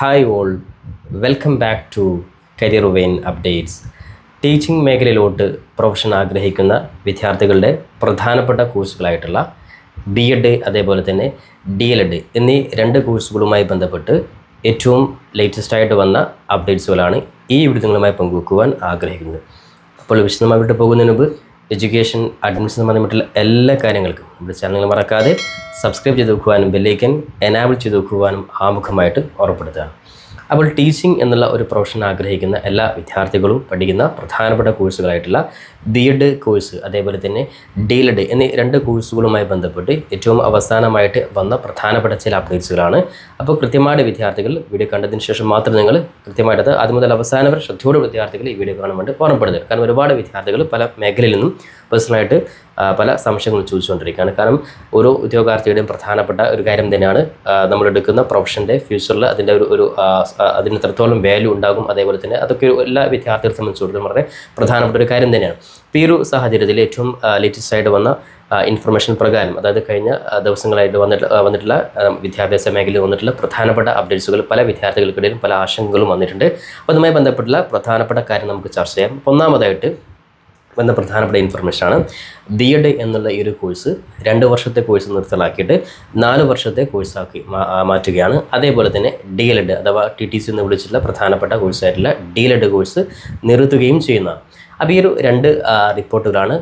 Hi all welcome back to career vein updates teaching മേഖലയിലോട്ട് profession ആഗ്രഹിക്കുന്ന വിദ്യാർത്ഥികളുടെ പ്രധാനപ്പെട്ട കോഴ്സുകളായിട്ടുള്ള B Ed അതേപോലെ തന്നെ ഡി എൽ എഡ് എന്നീ രണ്ട് കോഴ്സുകളുമായി ബന്ധപ്പെട്ട് ഏറ്റവും ലേറ്റസ്റ്റ് ആയിട്ട് വന്ന അപ്ഡേറ്റ്സുകളാണ് ഈ വിടുതങ്ങളുമായി പങ്കുവെക്കുവാൻ ആഗ്രഹിക്കുന്നത്. അപ്പോൾ വിശദമായിട്ട് പോകുന്നതിന് മുമ്പ് എഡ്യൂക്കേഷൻ അഡ്മിഷൻ സംബന്ധമായിട്ടുള്ള എല്ലാ കാര്യങ്ങൾക്കും നമ്മുടെ ചാനൽ മറക്കാതെ സബ്സ്ക്രൈബ് ചെയ്ത് വെക്കുവാനും ബെല്ലൈക്കൻ എനാബിൾ ചെയ്ത് വെക്കുവാനും ആമുഖമായിട്ട് ഉറപ്പെടുത്തുക. അപ്പോൾ ടീച്ചിങ് എന്നുള്ള ഒരു പ്രൊഫഷൻ ആഗ്രഹിക്കുന്ന എല്ലാ വിദ്യാർത്ഥികളും പഠിക്കുന്ന പ്രധാനപ്പെട്ട കോഴ്സുകളായിട്ടുള്ള ബി എഡ് കോഴ്സ് അതേപോലെ തന്നെ ഡി എൽ എഡ് എന്നീ രണ്ട് കോഴ്സുകളുമായി ബന്ധപ്പെട്ട് ഏറ്റവും അവസാനമായിട്ട് വന്ന പ്രധാനപ്പെട്ട ചില അപ്ഡേറ്റ്സുകളാണ് അപ്പോൾ കൃത്യമായിട്ട് വിദ്യാർത്ഥികൾ വീഡിയോ കണ്ടതിന് ശേഷം മാത്രം നിങ്ങൾ കൃത്യമായിട്ട് അത് മുതൽ അവസാന വരെ ശ്രദ്ധയോടെ വിദ്യാർത്ഥികൾ ഈ വീഡിയോ കാണാൻ വേണ്ടി ഓർമ്മപ്പെടുത്തുക. കാരണം ഒരുപാട് വിദ്യാർത്ഥികൾ പല മേഖലയിൽ നിന്നും പേഴ്സണലായിട്ട് പല സംശയങ്ങളും ചോദിച്ചുകൊണ്ടിരിക്കുകയാണ്. കാരണം ഓരോ ഉദ്യോഗാർത്ഥിയുടെയും പ്രധാനപ്പെട്ട ഒരു കാര്യം തന്നെയാണ് നമ്മൾ എടുക്കുന്ന പ്രൊഫഷന്റെ ഫ്യൂച്ചറിൽ അതിന്റെ ഒരു ഒരു അതിന് എത്രത്തോളം വാല്യൂ ഉണ്ടാകും അതേപോലെ തന്നെ അതൊക്കെ എല്ലാ വിദ്യാർത്ഥികളെ സംബന്ധിച്ചിടത്തോളം വളരെ പ്രധാനപ്പെട്ട ഒരു കാര്യം തന്നെയാണ്. ഇപ്പോൾ ഈ ഒരു സാഹചര്യത്തിൽ ഏറ്റവും ലേറ്റസ്റ്റ് ആയിട്ട് വന്ന ഇൻഫർമേഷൻ പ്രകാരം അതായത് കഴിഞ്ഞ ദിവസങ്ങളായിട്ട് വന്നിട്ട് വന്നിട്ടുള്ള വിദ്യാഭ്യാസ മേഖലയിൽ വന്നിട്ടുള്ള പ്രധാനപ്പെട്ട അപ്ഡേറ്റ്സുകൾ പല വിദ്യാർത്ഥികൾക്കിടയിലും പല ആശങ്കകളും വന്നിട്ടുണ്ട്. അപ്പോൾ അതുമായി ബന്ധപ്പെട്ടുള്ള പ്രധാനപ്പെട്ട കാര്യം നമുക്ക് ചർച്ച ചെയ്യാം. അപ്പോൾ ഒന്നാമതായിട്ട് വന്ന പ്രധാനപ്പെട്ട ഇൻഫർമേഷനാണ് ബി എഡ് എന്നുള്ള ഈ ഒരു കോഴ്സ് രണ്ട് വർഷത്തെ കോഴ്സ് നിർത്തലാക്കിയിട്ട് നാല് വർഷത്തെ കോഴ്സാക്കി മാറ്റുകയാണ്. അതേപോലെ തന്നെ ഡി എൽ എഡ് അഥവാ ടി ടി സി എന്ന് വിളിച്ചിട്ടുള്ള പ്രധാനപ്പെട്ട കോഴ്സായിട്ടുള്ള ഡി എൽ എഡ് കോഴ്സ് നിർത്തുകയും ചെയ്യുന്നതാണ്. അപ്പോൾ ഈ ഒരു രണ്ട് റിപ്പോർട്ടുകളാണ്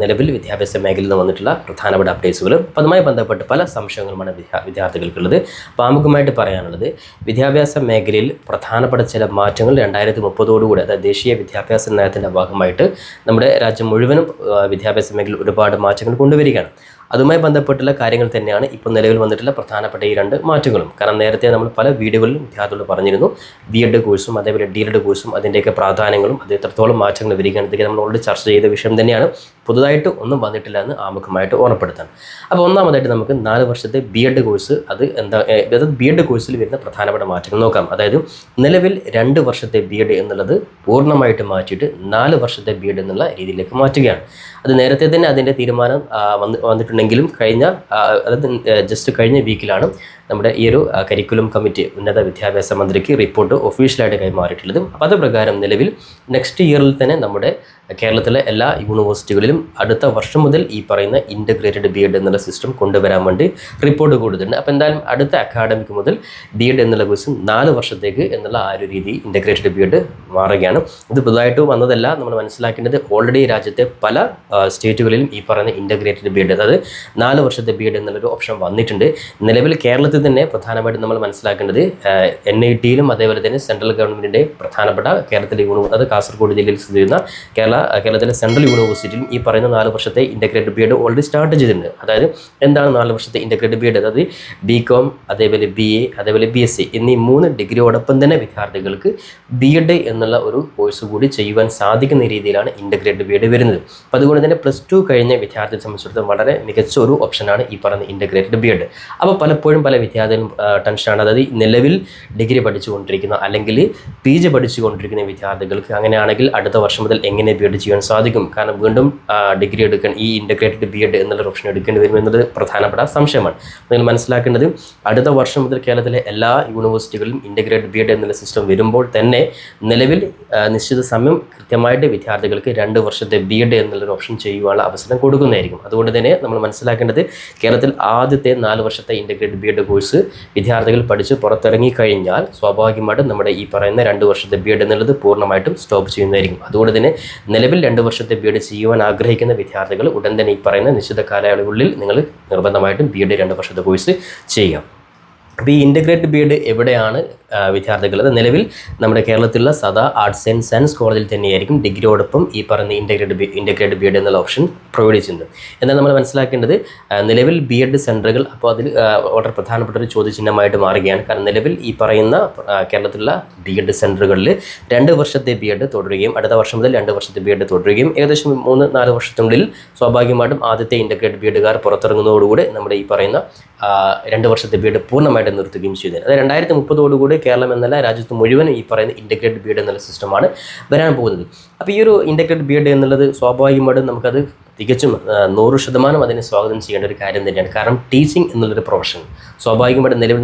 നിലവിൽ വിദ്യാഭ്യാസ മേഖലയിൽ നിന്ന് വന്നിട്ടുള്ള പ്രധാനപ്പെട്ട അപ്ഡേറ്റ്സുകൾ അപ്പോൾ അതുമായി ബന്ധപ്പെട്ട് പല സംശയങ്ങളുമാണ് വിദ്യാ വിദ്യാർത്ഥികൾക്കുള്ളത്. അപ്പോൾ ആമുഖമായിട്ട് പറയാനുള്ളത് വിദ്യാഭ്യാസ മേഖലയിൽ പ്രധാനപ്പെട്ട ചില മാറ്റങ്ങൾ രണ്ടായിരത്തി മുപ്പതോടുകൂടി അതായത് ദേശീയ വിദ്യാഭ്യാസ നയത്തിന്റെ ഭാഗമായിട്ട് നമ്മുടെ രാജ്യം മുഴുവനും വിദ്യാഭ്യാസ മേഖലയിൽ ഒരുപാട് മാറ്റങ്ങൾ കൊണ്ടുവരികയാണ്. അതുമായി ബന്ധപ്പെട്ടുള്ള കാര്യങ്ങൾ തന്നെയാണ് ഇപ്പോൾ നിലവിൽ വന്നിട്ടുള്ള പ്രധാനപ്പെട്ട ഈ രണ്ട് മാറ്റങ്ങളും. കാരണം നേരത്തെ നമ്മൾ പല വീഡിയോകളിലും വിദ്യാർത്ഥികളോട് പറഞ്ഞിരുന്നു ബി എഡ് കോഴ്സും അതേപോലെ ഡി എഡ് കോഴ്സും അതിന്റെയൊക്കെ പ്രാധാന്യങ്ങളും അത് എത്രത്തോളം മാറ്റങ്ങൾ വരികയാണെന്നൊക്കെ നമ്മൾ ഓൾറെഡി ചർച്ച ചെയ്ത വിഷയം തന്നെയാണ്. പുതുതായിട്ട് ഒന്നും വന്നിട്ടില്ല എന്ന് ആമുഖമായിട്ട് ഓർമ്മപ്പെടുത്താൻ അപ്പോൾ ഒന്നാമതായിട്ട് നമുക്ക് നാല് വർഷത്തെ ബി എഡ് കോഴ്സ് അത് എന്താ അതായത് ബി എഡ് കോഴ്സിൽ വരുന്ന പ്രധാനപ്പെട്ട മാറ്റങ്ങൾ നോക്കാം. അതായത് നിലവിൽ രണ്ട് വർഷത്തെ ബി എഡ് എന്നുള്ളത് പൂർണമായിട്ട് മാറ്റിയിട്ട് നാല് വർഷത്തെ ബി എഡ് എന്നുള്ള രീതിയിലേക്ക് മാറ്റുകയാണ്. അത് നേരത്തെ തന്നെ അതിന്റെ തീരുമാനം വന്ന് വന്നിട്ടുണ്ടെങ്കിലും കഴിഞ്ഞ അതായത് ജസ്റ്റ് കഴിഞ്ഞ വീക്കിലാണ് നമ്മുടെ ഈ ഒരു കരിക്കുലം കമ്മിറ്റി ഉന്നത വിദ്യാഭ്യാസ മന്ത്രിക്ക് റിപ്പോർട്ട് ഒഫീഷ്യലായിട്ട് കൈമാറിയിട്ടുള്ളതും. അപ്പോൾ അത് പ്രകാരം നിലവിൽ നെക്സ്റ്റ് ഇയറിൽ തന്നെ നമ്മുടെ കേരളത്തിലെ എല്ലാ യൂണിവേഴ്സിറ്റികളിലും അടുത്ത വർഷം മുതൽ ഈ പറയുന്ന ഇന്റഗ്രേറ്റഡ് ബി എഡ് എന്നുള്ള സിസ്റ്റം കൊണ്ടുവരാൻ വേണ്ടി റിപ്പോർട്ട് കൊടുത്തിട്ടുണ്ട്. അപ്പോൾ എന്തായാലും അടുത്ത അക്കാഡമിക് മുതൽ ബി എഡ് എന്നുള്ള കോഴ്സും നാല് വർഷത്തേക്ക് എന്നുള്ള ആ ഒരു രീതി ഇന്റഗ്രേറ്റഡ് ബി എഡ് മാറുകയാണ്. ഇത് പുതുതായിട്ട് വന്നതല്ല നമ്മൾ മനസ്സിലാക്കേണ്ടത് ഓൾറെഡി രാജ്യത്തെ പല സ്റ്റേറ്റുകളിലും ഈ പറയുന്ന ഇന്റഗ്രേറ്റഡ് ബി എഡ് അതായത് നാല് വർഷത്തെ ബി എഡ് എന്നുള്ളൊരു ഓപ്ഷൻ വന്നിട്ടുണ്ട്. നിലവിൽ കേരളത്തിൽ തന്നെ പ്രധാനമായിട്ടും നമ്മൾ മനസ്സിലാക്കേണ്ടത് എൻ ഐ ടിയിലും അതേപോലെ തന്നെ സെൻട്രൽ ഗവൺമെന്റിന്റെ പ്രധാനപ്പെട്ട കേരളത്തിലെ യൂണിവേഴ്സ് അത് കാസർഗോഡ് ജില്ലയിൽ സ്ഥിതി ചെയ്യുന്ന കേരള കേരളത്തിലെ സെൻട്രൽ യൂണിവേഴ്സിറ്റിയിലും ഈ പറയുന്ന നാല് വർഷത്തെ integrated B Ed already start ചെയ്തിട്ടുണ്ട്. അതായത് എന്താണ് നാല് വർഷത്തെ ഇന്റഗ്രേറ്റഡ് ബി എഡ് അതായത് ബി കോം അതേപോലെ ബി എ അതേപോലെ ബി എസ് സി എന്നീ മൂന്ന് ഡിഗ്രിയോടൊപ്പം തന്നെ വിദ്യാർത്ഥികൾക്ക് ബി എഡ് എന്നുള്ള ഒരു കോഴ്സ് കൂടി ചെയ്യുവാൻ സാധിക്കുന്ന രീതിയിലാണ് ഇന്റഗ്രേറ്റഡ് ബിഎഡ് വരുന്നത്. അപ്പോൾ അതുകൊണ്ട് തന്നെ പ്ലസ് ടു കഴിഞ്ഞ വിദ്യാർത്ഥിയെ സംബന്ധിച്ചിടത്തോളം വളരെ മികച്ച ഒരു ഓപ്ഷനാണ് ഈ പറയുന്ന ഇന്റഗ്രേറ്റഡ് ബി എഡ് അപ്പോൾ പലപ്പോഴും പല വിദ്യാർത്ഥികളും ടെൻഷനാണ് അതായത് നിലവിൽ ഡിഗ്രി പഠിച്ചുകൊണ്ടിരിക്കുന്ന അല്ലെങ്കിൽ പി ജി പഠിച്ചുകൊണ്ടിരിക്കുന്ന വിദ്യാർത്ഥികൾക്ക് അങ്ങനെയാണെങ്കിൽ അടുത്ത വർഷം മുതൽ എങ്ങനെ ബി എഡ് ചെയ്യാൻ സാധിക്കും? കാരണം വീണ്ടും ഡിഗ്രി എടുക്കാൻ ഈ ഇന്റഗ്രേറ്റഡ് ബി എഡ് എന്നുള്ള ഓപ്ഷൻ എടുക്കേണ്ടി വരും എന്നത് പ്രധാനപ്പെട്ട സംശയമാണ്. നിങ്ങൾ മനസ്സിലാക്കേണ്ടത് അടുത്ത വർഷം മുതൽ കേരളത്തിലെ എല്ലാ യൂണിവേഴ്സിറ്റികളിലും ഇന്റഗ്രേറ്റഡ് ബി എഡ് എന്നുള്ള സിസ്റ്റം വരുമ്പോൾ തന്നെ നിലവിൽ ആ, നിശ്ചിത സമയം കൃത്യമായിട്ട് വിദ്യാർത്ഥികൾക്ക് രണ്ട് വർഷത്തെ ബി എഡ് എന്നുള്ളൊരു ഓപ്ഷൻ ചെയ്യുവാനുള്ള അവസരം കൊടുക്കുന്നതായിരിക്കും. അതുകൊണ്ട് തന്നെ നമ്മൾ മനസ്സിലാക്കേണ്ടത് കേരളത്തിൽ ആദ്യത്തെ നാല് വർഷത്തെ ഇന്റഗ്രേറ്റഡ് ബി എഡ് കോഴ്സ് വിദ്യാർത്ഥികൾ പഠിച്ച് പുറത്തിറങ്ങി കഴിഞ്ഞാൽ സ്വാഭാവികമായിട്ടും നമ്മുടെ ഈ പറയുന്ന രണ്ട് വർഷത്തെ ബി എഡ് എന്നുള്ളത് പൂർണമായിട്ടും സ്റ്റോപ്പ് ചെയ്യുന്നതായിരിക്കും. അതുകൊണ്ട് തന്നെ നിലവിൽ രണ്ട് വർഷത്തെ ബി എഡ് ചെയ്യുവാൻ ആഗ്രഹിക്കുന്ന വിദ്യാർത്ഥികൾ ഉടൻ തന്നെ ഈ പറയുന്ന നിശ്ചിത കാലയളവുകളിൽ നിങ്ങൾ നിർബന്ധമായിട്ടും ബി എഡ് രണ്ട് വർഷത്തെ കോഴ്സ് ചെയ്യാം. അപ്പോൾ ഈ ഇന്റഗ്രേറ്റഡ് ബി എഡ് എവിടെയാണ് വിദ്യാർത്ഥികൾ. നിലവിൽ നമ്മുടെ കേരളത്തിലുള്ള സദാ ആർട്സ് ആൻഡ് സയൻസ് കോളേജിൽ തന്നെയായിരിക്കും ഡിഗ്രിയോടൊപ്പം ഈ പറയുന്ന integrated B integrated B Ed എന്നുള്ള ഓപ്ഷൻ പ്രൊവൈഡ് ചെയ്യുന്നുണ്ട് എന്നാൽ നമ്മൾ മനസ്സിലാക്കേണ്ടത് നിലവിൽ ബി എഡ് സെന്ററുകൾ അപ്പോൾ അതിൽ വളരെ പ്രധാനപ്പെട്ട ഒരു ചോദ്യചിഹ്നമായിട്ട് മാറുകയാണ്. കാരണം നിലവിൽ ഈ പറയുന്ന കേരളത്തിലുള്ള ബി എഡ് സെന്ററുകളിൽ രണ്ട് വർഷത്തെ ബി എഡ് തുടരുകയും അടുത്ത വർഷം മുതൽ രണ്ട് വർഷത്തെ ബി എഡ് തുടരുകയും ഏകദേശം മൂന്ന് നാല് വർഷത്തിനുള്ളിൽ സ്വാഭാവികമായിട്ടും ആദ്യത്തെ ഇന്റഗ്രേറ്റഡ് ബി എഡുകാർ പുറത്തിറങ്ങുന്നതോടുകൂടി നമ്മുടെ ഈ പറയുന്ന രണ്ട് വർഷത്തെ ബി എഡ് പൂർണമായിട്ട് നിർത്തുകയും ചെയ്തത് അത് രണ്ടായിരത്തി മുപ്പതോടുകൂടി കേരളം എന്നല്ല രാജ്യത്ത് മുഴുവൻ ഈ പറയുന്ന ഇന്റഗ്രേറ്റഡ് ബി എന്നുള്ള സിസ്റ്റമാണ് വരാൻ പോകുന്നത്. അപ്പോൾ ഈ ഒരു ഇന്റഗ്രേറ്റഡ് ബി എന്നുള്ളത് സ്വാഭാവികമായിട്ടും നമുക്കത് തികച്ചും നൂറ് ശതമാനം അതിനെ സ്വാഗതം ചെയ്യേണ്ട ഒരു കാര്യം തന്നെയാണ്. കാരണം ടീച്ചിങ് എന്നുള്ളൊരു പ്രൊഫഷൻ സ്വാഭാവികമായിട്ട് നിലവിൽ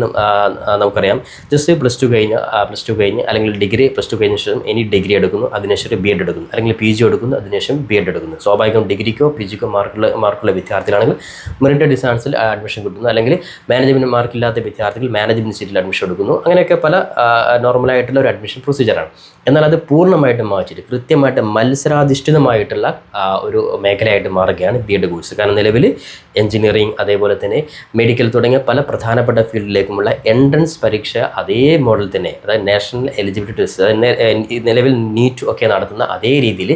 നമുക്കറിയാം. ജസ്റ്റ് പ്ലസ് ടു കഴിഞ്ഞ് പ്ലസ് ടു കഴിഞ്ഞ് അല്ലെങ്കിൽ ഡിഗ്രി പ്ലസ് ടു കഴിഞ്ഞ ശേഷം ഇനി ഡിഗ്രി എടുക്കുന്നു അതിനുശേഷം ബി എഡ് എടുക്കുന്നു. അല്ലെങ്കിൽ പി ജി എടുക്കുന്നു അതിനുശേഷം ബി എഡ് എടുക്കുന്നു. സ്വാഭാവികം ഡിഗ്രിക്കോ പി ജിക്കോ മാർക്കുള്ള മാർക്കുള്ള വിദ്യാർത്ഥികളാണെങ്കിൽ മെറിറ്റ് ഡിസാൻസിൽ അഡ്മിഷൻ കിട്ടുന്നു. അല്ലെങ്കിൽ മാനേജ്മെന്റ് മാർക്കില്ലാത്ത വിദ്യാർത്ഥികൾ മാനേജ്മെന്റ് സീറ്റിൽ അഡ്മിഷൻ എടുക്കുന്നു. അങ്ങനെയൊക്കെ പല നോർമലായിട്ടുള്ള ഒരു അഡ്മിഷൻ പ്രൊസീജിയറാണ് എന്നാൽ അത് പൂർണമായിട്ടും മാറ്റിയിട്ട് കൃത്യമായിട്ട് മത്സരാധിഷ്ഠിതമായിട്ടുള്ള ഒരു മേഖലയായിട്ട് മാറുകയാണ് ബി എഡ് കോഴ്സ് കാരണം നിലവിൽ എഞ്ചിനീയറിംഗ് അതേപോലെ തന്നെ മെഡിക്കൽ തുടങ്ങിയ പല പ്രധാനപ്പെട്ട ഫീൽഡിലേക്കുമുള്ള എൻട്രൻസ് പരീക്ഷ അതേ മോഡൽ തന്നെ അതായത് നാഷണൽ എലിജിബിലിറ്റി ടെസ്റ്റ് അതായത് നിലവിൽ നീറ്റ് ഒക്കെ നടത്തുന്ന അതേ രീതിയിൽ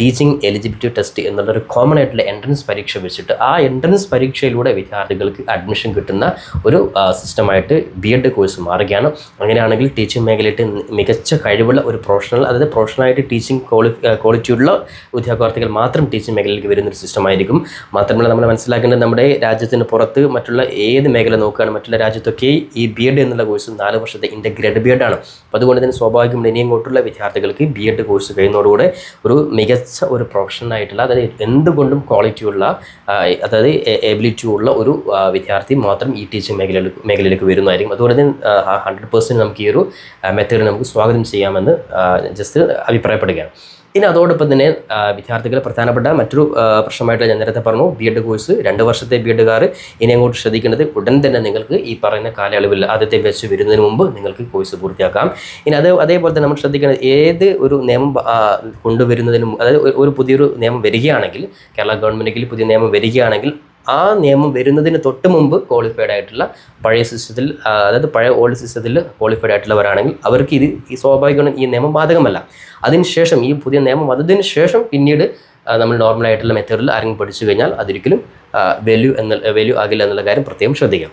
ടീച്ചിങ് എലിജിബിലിറ്റി ടെസ്റ്റ് എന്നുള്ളൊരു കോമൺ ആയിട്ടുള്ള എൻട്രൻസ് പരീക്ഷ വെച്ചിട്ട് ആ എൻട്രൻസ് പരീക്ഷയിലൂടെ വിദ്യാർത്ഥികൾക്ക് അഡ്മിഷൻ കിട്ടുന്ന ഒരു സിസ്റ്റമായിട്ട് ബി എഡ് കോഴ്സ് മാറുകയാണ്. അങ്ങനെയാണെങ്കിൽ ടീച്ചിങ് മേഖലയിട്ട് മികച്ച കഴിവുള്ള ഒരു പ്രൊഫഷണൽ അതായത് പ്രൊഫഷണലായിട്ട് ടീച്ചിങ് ക്വാളി ക്വാളിറ്റിയുള്ള ഉദ്യോഗാർത്ഥികൾ മാത്രം ടീച്ചിങ് മേഖലയിലേക്ക് വരുന്ന ഒരു സിസ്റ്റമായിരിക്കും മാത്രമല്ല നമ്മൾ മനസ്സിലാക്കേണ്ടത് നമ്മുടെ രാജ്യത്തിന് പുറത്ത് മറ്റുള്ള ഏത് മേഖല നോക്കുകയാണ് മറ്റുള്ള രാജ്യത്തൊക്കെ ഈ ബി എഡ് എന്നുള്ള കോഴ്സ് നാല് വർഷത്തെ ഇന്റഗ്രേറ്റഡ് ബി എഡ് ആണ്. അപ്പോൾ അതുകൊണ്ട് തന്നെ സ്വാഭാവികം ഇനി അങ്ങോട്ടുള്ള വിദ്യാർത്ഥികൾക്ക് ബി എഡ് കോഴ്സ് കഴിയുന്നതോടുകൂടെ ഒരു മികച്ച ഒരു പ്രൊഫഷണലായിട്ടുള്ള അതായത് എന്തുകൊണ്ടും ക്വാളിറ്റിയുള്ള അതായത് എബിലിറ്റി ഉള്ള ഒരു വിദ്യാർത്ഥി മാത്രം ഈ ടീച്ചിങ് മേഖലയിലേക്ക് മേഖലയിലേക്ക് വരുന്നതായിരിക്കും. അതുകൊണ്ട് തന്നെ ഹൺഡ്രഡ് പെർസെന്റ് നമുക്ക് ഈ ഒരു മെത്തേഡ് നമുക്ക് സ്വാഗതം ചെയ്യാമെന്ന് ജസ്റ്റ് അഭിപ്രായപ്പെടുകയാണ്. ഇനി അതോടൊപ്പം തന്നെ വിദ്യാർത്ഥികൾ പ്രധാനപ്പെട്ട മറ്റൊരു പ്രശ്നമായിട്ട് ഞാൻ നേരത്തെ പറഞ്ഞു ബി എഡ് കോഴ്സ് രണ്ട് വർഷത്തെ ബി എഡുകാർ ഇനി അങ്ങോട്ട് ശ്രദ്ധിക്കേണ്ടത് ഉടൻ തന്നെ നിങ്ങൾക്ക് ഈ പറയുന്ന കാലയളവിൽ ആദ്യത്തെ ബാച്ച് വരുന്നതിന് മുമ്പ് നിങ്ങൾക്ക് കോഴ്സ് പൂർത്തിയാക്കാം. ഇനി അത് അതേപോലെ തന്നെ നമ്മൾ ശ്രദ്ധിക്കേണ്ടത് ഏത് ഒരു നിയമം കൊണ്ടുവരുന്നതിനും അതായത് ഒരു പുതിയൊരു നിയമം വരികയാണെങ്കിൽ കേരള ഗവൺമെന്റിൽ പുതിയ നിയമം വരികയാണെങ്കിൽ ആ നിയമം വരുന്നതിന് തൊട്ട് മുമ്പ് ക്വാളിഫൈഡ് ആയിട്ടുള്ള പഴയ സിസ്റ്റത്തിൽ അതായത് പഴയ ഓൾഡ് സിസ്റ്റത്തിൽ ക്വാളിഫൈഡ് ആയിട്ടുള്ളവരാണെങ്കിൽ അവർക്ക് ഇത് ഈ സ്വാഭാവികമാണ് ഈ നിയമം ബാധകമല്ല. അതിനുശേഷം ഈ പുതിയ നിയമം വന്നതിന് ശേഷം പിന്നീട് നമ്മൾ നോർമൽ ആയിട്ടുള്ള മെത്തേഡിൽ ആരെങ്കിലും പഠിച്ചു കഴിഞ്ഞാൽ അതൊരിക്കലും വാല്യൂ എന്ന വാല്യൂ ആകില്ല എന്നുള്ള കാര്യം പ്രത്യേകം ശ്രദ്ധിക്കാം.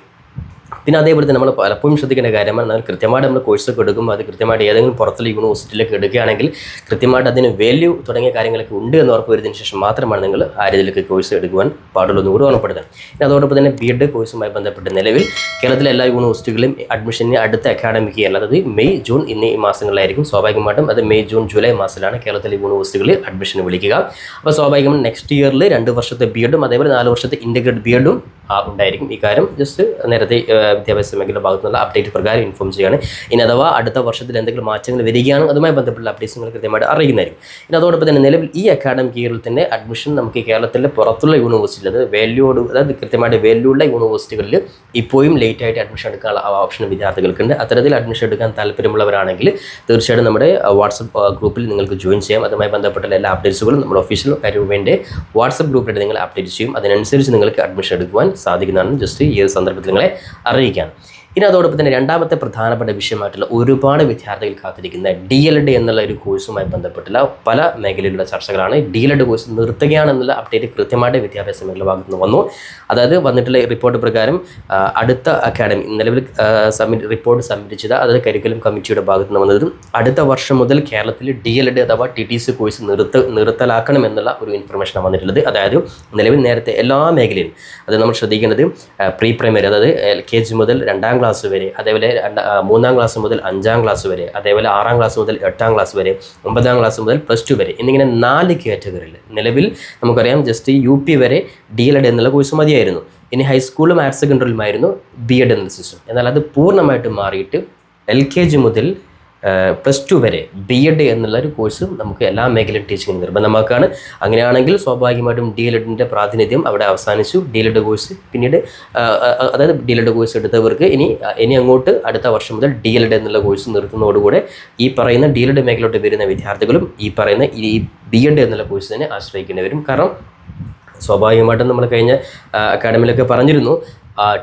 പിന്നെ അതേപോലെ തന്നെ നമ്മൾ പലപ്പോഴും ശ്രദ്ധിക്കേണ്ട കാര്യമാണ് നമ്മൾ കൃത്യമായിട്ട് നമ്മൾ കോഴ്സൊക്കെ എടുക്കുമ്പോൾ അത് കൃത്യമായിട്ട് ഏതെങ്കിലും പുറത്തുള്ള യൂണിവേഴ്സിറ്റിയിലേക്ക് എടുക്കുകയാണെങ്കിൽ കൃത്യമായിട്ട് അതിന് വാല്യൂ തുടങ്ങിയ കാര്യങ്ങളൊക്കെ ഉണ്ട് എന്ന് ഉറപ്പ് വരുന്നതിന് ശേഷം മാത്രമാണ് നിങ്ങൾ ആ രീതിയിലേക്ക് കോഴ്സ് എടുക്കുവാൻ പാടുള്ളൂ എന്ന് കൂടി ഓർമ്മപ്പെടുത്തണം പിന്നെ അതോടൊപ്പം തന്നെ ബി എഡ് കോഴ്സുമായി ബന്ധപ്പെട്ട് നിലവിൽ കേരളത്തിലെ എല്ലാ യൂണിവേഴ്സിറ്റികളിലും അഡ്മിഷന് അടുത്ത അക്കാഡമിക് ഇയർ അതായത് മെയ് ജൂൺ എന്നീ മാസങ്ങളിലായിരിക്കും. സ്വാഭാവികമായിട്ടും അത് മെയ് ജൂൺ ജൂലൈ മാസത്തിലാണ് കേരളത്തിലെ യൂണിവേഴ്സിറ്റികളിൽ അഡ്മിഷൻ വിളിക്കുക. അപ്പോൾ സ്വാഭാവികമായും നെക്സ്റ്റ് ഇയറിൽ രണ്ട് വർഷത്തെ ബി എഡും അതേപോലെ നാല് വർഷത്തെ ഇന്റഗ്രേറ്റ് ബി എഡും ഉണ്ടായിരിക്കും. ഈ കാര്യം ജസ്റ്റ് നേരത്തെ വിദ്യാഭ്യാസ മേഖല ഭാഗത്തു നിന്നുള്ള അപ്ഡേറ്റ് പ്രകാരം ഇൻഫോം ചെയ്യുകയാണ്. ഇനി അഥവാ അടുത്ത വർഷത്തിൽ എന്തെങ്കിലും മാറ്റങ്ങൾ വരികയാണോ അതുമായി ബന്ധപ്പെട്ട അപ്ഡേറ്റ്സ് നിങ്ങൾ കൃത്യമായിട്ട് അറിയുന്നതായിരിക്കും ഇനി അതോടൊപ്പം തന്നെ നിലവിൽ ഈ അക്കാഡമിക് ഇയറിൽ തന്നെ അഡ്മിഷൻ നമുക്ക് കേരളത്തിലെ പുറത്തുള്ള യൂണിവേഴ്സിറ്റി അതായത് വാല്യൂഡ് അതായത് കൃത്യമായിട്ട് വാല്യൂ ഉള്ള യൂണിവേഴ്സിറ്റികളിൽ ഇപ്പോഴും ലേറ്റ് ആയിട്ട് അഡ്മിഷൻ എടുക്കാനുള്ള ഓപ്ഷൻ വിദ്യാർത്ഥികൾക്കുണ്ട്. അത്തരത്തിൽ അഡ്മിഷൻ എടുക്കാൻ താല്പര്യമുള്ളവരാണെങ്കിൽ തീർച്ചയായിട്ടും നമ്മുടെ വാട്സപ്പ് ഗ്രൂപ്പിൽ നിങ്ങൾക്ക് ജോയിൻ ചെയ്യാം. അതുമായി ബന്ധപ്പെട്ട എല്ലാ അപ്ഡേറ്റ്സുകളും നമ്മുടെ ഒഫീഷ്യൽ കരുവേന്റെ വാട്സപ്പ് ഗ്രൂപ്പിലായിട്ട് നിങ്ങൾ അപ്ഡേറ്റ് ചെയ്യും. അതിനനുസരിച്ച് നിങ്ങൾക്ക് അഡ്മിഷൻ എടുക്കുവാൻ സാധിക്കുന്നതാണ്. ജസ്റ്റ് ഈ ഒരു സന്ദർഭത്തിൽ നിങ്ങളെ അറിയിക്കാൻ ഇനി അതോടൊപ്പം തന്നെ രണ്ടാമത്തെ പ്രധാനപ്പെട്ട വിഷയമായിട്ടുള്ള ഒരുപാട് വിദ്യാർത്ഥികൾ കാത്തിരിക്കുന്ന ഡി എൽ ഡി എന്നുള്ള ഒരു കോഴ്സുമായി ബന്ധപ്പെട്ടുള്ള പല മേഖലയിലുള്ള ചർച്ചകളാണ്. ഡി എൽ എഡ് കോഴ്സ് നിർത്തുകയാണെന്നുള്ള അപ്ഡേറ്റ് കൃത്യമായിട്ട് വിദ്യാഭ്യാസ മേഖല ഭാഗത്ത് നിന്ന് വന്നു. അതായത് വന്നിട്ടുള്ള റിപ്പോർട്ട് പ്രകാരം അടുത്ത അക്കാഡമി നിലവിൽ സബ്മിറ്റ് റിപ്പോർട്ട് സബ്മിറ്റ് ചെയ്ത അതായത് കരിക്കുലം കമ്മിറ്റിയുടെ ഭാഗത്ത് നിന്ന് വന്നതും അടുത്ത വർഷം മുതൽ കേരളത്തിൽ ഡി എൽ എഡ് അഥവാ ടി ടി സി കോഴ്സ് നിർത്ത നിർത്തലാക്കണമെന്നുള്ള ഒരു ഇൻഫർമേഷനാണ് വന്നിട്ടുള്ളത്. അതായത് നിലവിൽ നേരത്തെ എല്ലാ മേഖലയിലും അത് നമ്മൾ ശ്രദ്ധിക്കേണ്ടത് പ്രീ പ്രൈമറി അതായത് എൽ കെ ജി മുതൽ രണ്ടാം ക്ലാസ് വരെ അതേപോലെ മൂന്നാം ക്ലാസ് മുതൽ അഞ്ചാം ക്ലാസ് വരെ അതേപോലെ ആറാം ക്ലാസ് മുതൽ എട്ടാം ക്ലാസ് വരെ ഒമ്പതാം ക്ലാസ് മുതൽ പ്ലസ് ടു വരെ എന്നിങ്ങനെ നാല് കാറ്റഗറിയിൽ. നിലവിൽ നമുക്കറിയാം ജസ്റ്റ് യു പി വരെ ഡി എൽ എഡ് എന്നുള്ള കോഴ്സ് മതിയായിരുന്നു. ഇനി ഹൈസ്കൂളും ഹയർ സെക്കൻഡറിയിലുമായിരുന്നു ബി എഡ് എന്ന സിസ്റ്റം. എന്നാൽ അത് പൂർണമായിട്ട് മാറിയിട്ട് എൽ കെ ജി മുതൽ പ്ലസ് ടു വരെ ബി എഡ് എന്നുള്ള ഒരു കോഴ്സ് നമുക്ക് എല്ലാ മേഖലയും ടീച്ചിങ്ങിന് നിർബന്ധമാക്കുകയാണ് അങ്ങനെയാണെങ്കിൽ സ്വാഭാവികമായിട്ടും ഡി എഡിന്റെ പ്രാതിനിധ്യം അവിടെ അവസാനിച്ചു. ഡി എഡ് കോഴ്സ് പിന്നീട് അതായത് ഡി എഡ് കോഴ്സ് എടുത്തവർക്ക് ഇനി ഇനി അങ്ങോട്ട് അടുത്ത വർഷം മുതൽ ഡി എൽ എഡ് എന്നുള്ള കോഴ്സ് നിർത്തുന്നതോടുകൂടെ ഈ പറയുന്ന ഡി എൽ എഡ് മേഖലയിലോട്ട് വരുന്ന വിദ്യാർത്ഥികളും ഈ പറയുന്ന ഈ ബി എഡ് എന്നുള്ള കോഴ്സ് തന്നെ ആശ്രയിക്കേണ്ടി വരും. കാരണം സ്വാഭാവികമായിട്ടും നമ്മൾ കഴിഞ്ഞ അക്കാഡമിയിലൊക്കെ പറഞ്ഞിരുന്നു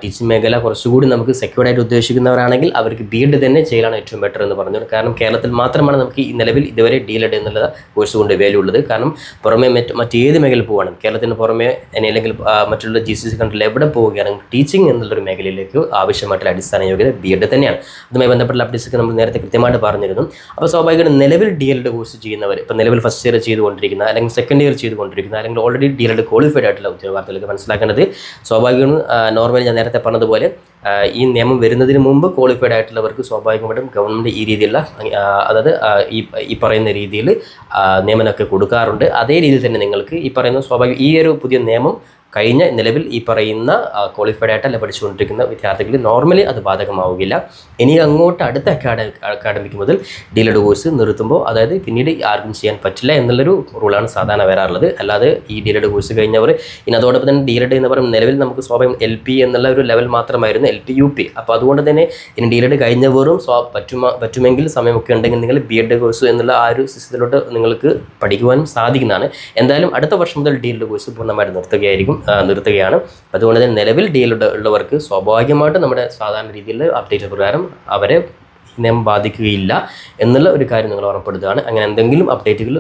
ടീച്ചിങ് മേഖല കുറച്ചുകൂടി നമുക്ക് സെക്യൂർഡ് ആയിട്ട് ഉദ്ദേശിക്കുന്നവരാണെങ്കിൽ അവർക്ക് ബി എഡ് തന്നെ ചെയ്യലാണ് ഏറ്റവും ബെറ്റർ എന്ന് പറഞ്ഞു കാരണം കേരളത്തിൽ മാത്രമാണ് നമുക്ക് ഈ നിലവിൽ ഇതുവരെ ഡി എഡ് എന്നുള്ള കോഴ്സ് കൊണ്ട് വാല്യൂ ഉള്ളത്. കാരണം പുറമേ മറ്റ് മറ്റേത് മേഖലയിൽ പോവാണ് കേരളത്തിന് പുറമേ അല്ലെങ്കിൽ മറ്റുള്ള ജി സി സി കൺട്രിയിൽ എവിടെ പോവുകയാണെങ്കിൽ ടീച്ചിങ് എന്നുള്ളൊരു മേഖലയിലേക്ക് ആവശ്യമായിട്ടുള്ള അടിസ്ഥാന യോഗ്യത ബി എഡ് തന്നെയാണ്. അതുമായി ബന്ധപ്പെട്ട അപ്ഡേറ്റ്സ് ഒക്കെ നമ്മൾ നേരത്തെ കൃത്യമായിട്ട് പറഞ്ഞിരുന്നു. അപ്പോൾ സ്വാഭാവികമായിട്ടും നിലവിൽ ഡി എൽ എഡ് കോഴ്സ് ചെയ്യുന്നവർ ഇപ്പോൾ നിലവിൽ ഫസ്റ്റ് ഇയർ ചെയ്തുകൊണ്ടിരിക്കുന്ന അല്ലെങ്കിൽ സെക്കൻഡ് ഇയർ ചെയ്തുകൊണ്ടിരിക്കുന്ന അല്ലെങ്കിൽ already D L Ed qualified ആയിട്ടുള്ള ഉദ്യോഗാർത്ഥികൾക്ക് മനസ്സിലാക്കേണ്ടത് സ്വാഭാവികവും ഞാൻ നേരത്തെ പറഞ്ഞതുപോലെ ഈ നിയമം വരുന്നതിന് മുമ്പ് ക്വാളിഫൈഡ് ആയിട്ടുള്ളവർക്ക് സ്വാഭാവികമായിട്ടും ഗവൺമെന്റ് ഈ രീതിയിലുള്ള അതായത് ഈ ഈ പറയുന്ന രീതിയിൽ നിയമനമൊക്കെ കൊടുക്കാറുണ്ട്. അതേ രീതിയിൽ തന്നെ നിങ്ങൾക്ക് ഈ പറയുന്ന സ്വാഭാവിക ഈ ഒരു പുതിയ നിയമം കഴിഞ്ഞ നിലവിൽ ഈ പറയുന്ന ക്വാളിഫൈഡ് ആയിട്ടല്ല പഠിച്ചുകൊണ്ടിരിക്കുന്ന വിദ്യാർത്ഥികൾ നോർമലി അത് ബാധകമാവുകയില്ല. ഇനി അങ്ങോട്ട് അടുത്ത അക്കാഡ അക്കാഡമിക് മുതൽ ഡീലഡ് കോഴ്സ് നിർത്തുമ്പോൾ അതായത് പിന്നീട് ആർക്കും ചെയ്യാൻ പറ്റില്ല എന്നുള്ളൊരു റൂളാണ് സാധാരണ വരാറുള്ളത്. അല്ലാതെ ഈ ഡീലഡ് കോഴ്സ് കഴിഞ്ഞവർ ഇനി അതോടൊപ്പം തന്നെ ഡീലഡ് എന്ന് പറയുമ്പോൾ നിലവിൽ നമുക്ക് സ്വാഭാവികം എൽ പി എന്നുള്ള ഒരു ലെവൽ മാത്രമായിരുന്നു എൽ പി യു പി അപ്പോൾ അതുകൊണ്ട് തന്നെ ഇനി ഡീലഡ് കഴിഞ്ഞവരും സ്വാ പറ്റുമ പറ്റുമെങ്കിൽ സമയമൊക്കെ ഉണ്ടെങ്കിൽ നിങ്ങൾ ബി എഡ് കോഴ്സ് എന്നുള്ള ആ ഒരു സിസ്റ്റത്തിലോട്ട് നിങ്ങൾക്ക് പഠിക്കുവാനും സാധിക്കുന്നതാണ്. എന്തായാലും അടുത്ത വർഷം മുതൽ ഡീലഡ് കോഴ്സ് പൂർണമായിട്ട് നിർത്തുകയായിരിക്കും. നിർത്തുകയാണ്. അതുകൊണ്ട് തന്നെ നിലവിൽ ഡീലഡ് ഉള്ളവർക്ക് സ്വാഭാവികമായിട്ട് നമ്മുടെ സാധാരണ രീതിയിൽ അപ്ഡേറ്റ് പ്രകാരം അവരെ നിയമം ബാധിക്കുകയില്ല എന്നുള്ള ഒരു കാര്യം നിങ്ങൾ ഓർമ്മപ്പെടുത്തുകയാണ് അങ്ങനെ എന്തെങ്കിലും അപ്ഡേറ്റുകൾ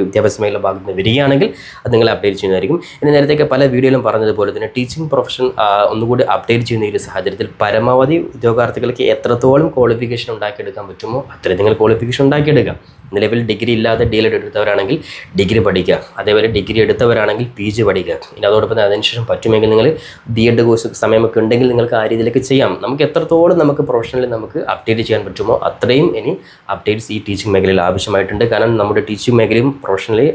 വിദ്യാഭ്യാസ മേഖല ഭാഗത്ത് നിന്ന് വരികയാണെങ്കിൽ അത് നിങ്ങളെ അപ്ഡേറ്റ് ചെയ്യുന്നതായിരിക്കും. ഇനി നേരത്തെയൊക്കെ പല വീഡിയോയിലും പറഞ്ഞതുപോലെ തന്നെ ടീച്ചിങ് പ്രൊഫഷൻ ഒന്നുകൂടി അപ്ഡേറ്റ് ചെയ്യുന്ന ഒരു സാഹചര്യത്തിൽ പരമാവധി ഉദ്യോഗാർത്ഥികൾക്ക് എത്രത്തോളം ക്വാളിഫിക്കേഷൻ ഉണ്ടാക്കിയെടുക്കാൻ പറ്റുമോ അത്രയും നിങ്ങൾ ക്വാളിഫിക്കേഷൻ ഉണ്ടാക്കിയെടുക്കുക. നിലവിൽ ഡിഗ്രി ഇല്ലാതെ ഡി എൽ എടുത്തവരാണെങ്കിൽ ഡിഗ്രി പഠിക്കുക. അതേപോലെ ഡിഗ്രി എടുത്തവരാണെങ്കിൽ പി ജി പഠിക്കുക. ഇനി അതോടൊപ്പം അതിനുശേഷം പറ്റുമെങ്കിൽ നിങ്ങൾ ബി എഡ് കോഴ്സ് സമയമൊക്കെ ഉണ്ടെങ്കിൽ നിങ്ങൾക്ക് ആ രീതിയിലേക്ക് ചെയ്യാം. നമുക്ക് എത്രത്തോളം നമുക്ക് പ്രൊഫഷണലി നമുക്ക് അപ്ഡേറ്റ് ചെയ്യാൻ പറ്റുമോ അത്രയും ഇനി അപ്ഡേറ്റ്സ് ഈ ടീച്ചിങ് മേഖലയിൽ ആവശ്യമായിട്ടുണ്ട്. കാരണം നമ്മുടെ ടീച്ചിങ് മേഖലയും പ്രൊഫഷണലി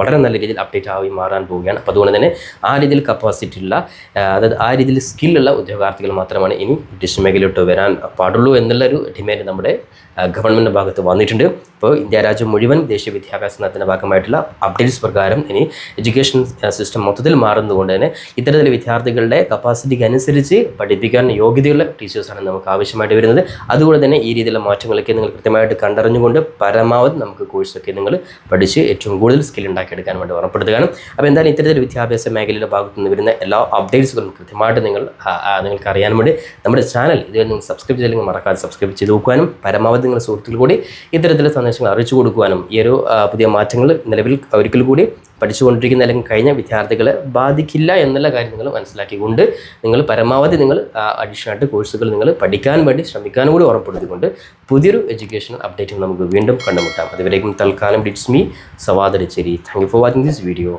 വളരെ നല്ല രീതിയിൽ അപ്ഡേറ്റ് ആയി മാറാൻ പോവുകയാണ്. അപ്പോൾ അതുകൊണ്ട് തന്നെ ആ രീതിയിൽ കപ്പാസിറ്റി ഉള്ള അതായത് ആ രീതിയിൽ സ്കില്ലുള്ള ഉദ്യോഗാർത്ഥികൾ മാത്രമാണ് ഇനി ടീച്ചിങ് മേഖലയിലോട്ട് വരാൻ പാടുള്ളൂ എന്നുള്ളൊരു ഡിമാൻഡ് നമ്മുടെ ഗവൺമെന്റ് ഭാഗത്ത് വന്നിട്ടുണ്ട്. ഇപ്പോൾ ഇന്ത്യ മുഴുവൻ ദേശീയ വിദ്യാഭ്യാസ നയത്തിന്റെ ഭാഗമായിട്ടുള്ള അപ്ഡേറ്റ്സ് പ്രകാരം ഇനി എഡ്യൂക്കേഷൻ സിസ്റ്റം മൊത്തത്തിൽ മാറുന്നതുകൊണ്ട് തന്നെ ഇത്തരത്തിൽ വിദ്യാർത്ഥികളുടെ കപ്പാസിറ്റിക്ക് അനുസരിച്ച് പഠിപ്പിക്കാൻ യോഗ്യതയുള്ള ടീച്ചേഴ്സാണ് നമുക്ക് ആവശ്യമായിട്ട് വരുന്നത്. അതുകൊണ്ട് തന്നെ ഈ രീതിയിലുള്ള മാറ്റങ്ങളൊക്കെ നിങ്ങൾ കൃത്യമായിട്ട് കണ്ടറിഞ്ഞുകൊണ്ട് പരമാവധി നമുക്ക് കോഴ്സൊക്കെ നിങ്ങൾ പഠിച്ച് ഏറ്റവും കൂടുതൽ സ്കിൽ ഉണ്ടാക്കിയെടുക്കാൻ വേണ്ടി ഉറപ്പെടുത്തുകയാണ് അപ്പോൾ എന്തായാലും ഇത്തരത്തിൽ വിദ്യാഭ്യാസ മേഖലയുടെ ഭാഗത്തു നിന്ന് വരുന്ന എല്ലാ അപ്ഡേറ്റ്സുകളും കൃത്യമായിട്ട് നിങ്ങൾ നിങ്ങൾക്ക് അറിയാൻ വേണ്ടി നമ്മുടെ ചാനൽ ഇതുവരെ നിങ്ങൾ സബ്സ്ക്രൈബ് ചെയ്തില്ലെങ്കിൽ മറക്കാതെ സബ്സ്ക്രൈബ് ചെയ്ത് നോക്കുവാനും പരമാവധി നിങ്ങളുടെ സുഹൃത്തുക്കൾ കൂടി ഇത്തരത്തിലുള്ള സന്ദേശങ്ങൾ അറിയിച്ചു കൊടുക്കുവാനും ഈ ഒരു പുതിയ മാറ്റങ്ങൾ നിലവിൽ ഒരിക്കൽ കൂടി പഠിച്ചുകൊണ്ടിരിക്കുന്ന അല്ലെങ്കിൽ കഴിഞ്ഞ വിദ്യാർത്ഥികളെ ബാധിക്കില്ല എന്നുള്ള കാര്യം നിങ്ങൾ മനസ്സിലാക്കിക്കൊണ്ട് നിങ്ങൾ പരമാവധി നിങ്ങൾ അഡീഷണൽ ആയിട്ട് കോഴ്സുകൾ നിങ്ങൾ പഠിക്കാൻ വേണ്ടി ശ്രമിക്കാനും കൂടി ഉറപ്പെടുത്തിക്കൊണ്ട് പുതിയൊരു എഡ്യൂക്കേഷണൽ അപ്ഡേറ്റ് നമുക്ക് വീണ്ടും കണ്ടുമുട്ടാം. അതുവരേക്കും തൽക്കാലം ഡിറ്റ്സ് മീ സവാദരിച്ചേരി thank you for watching this video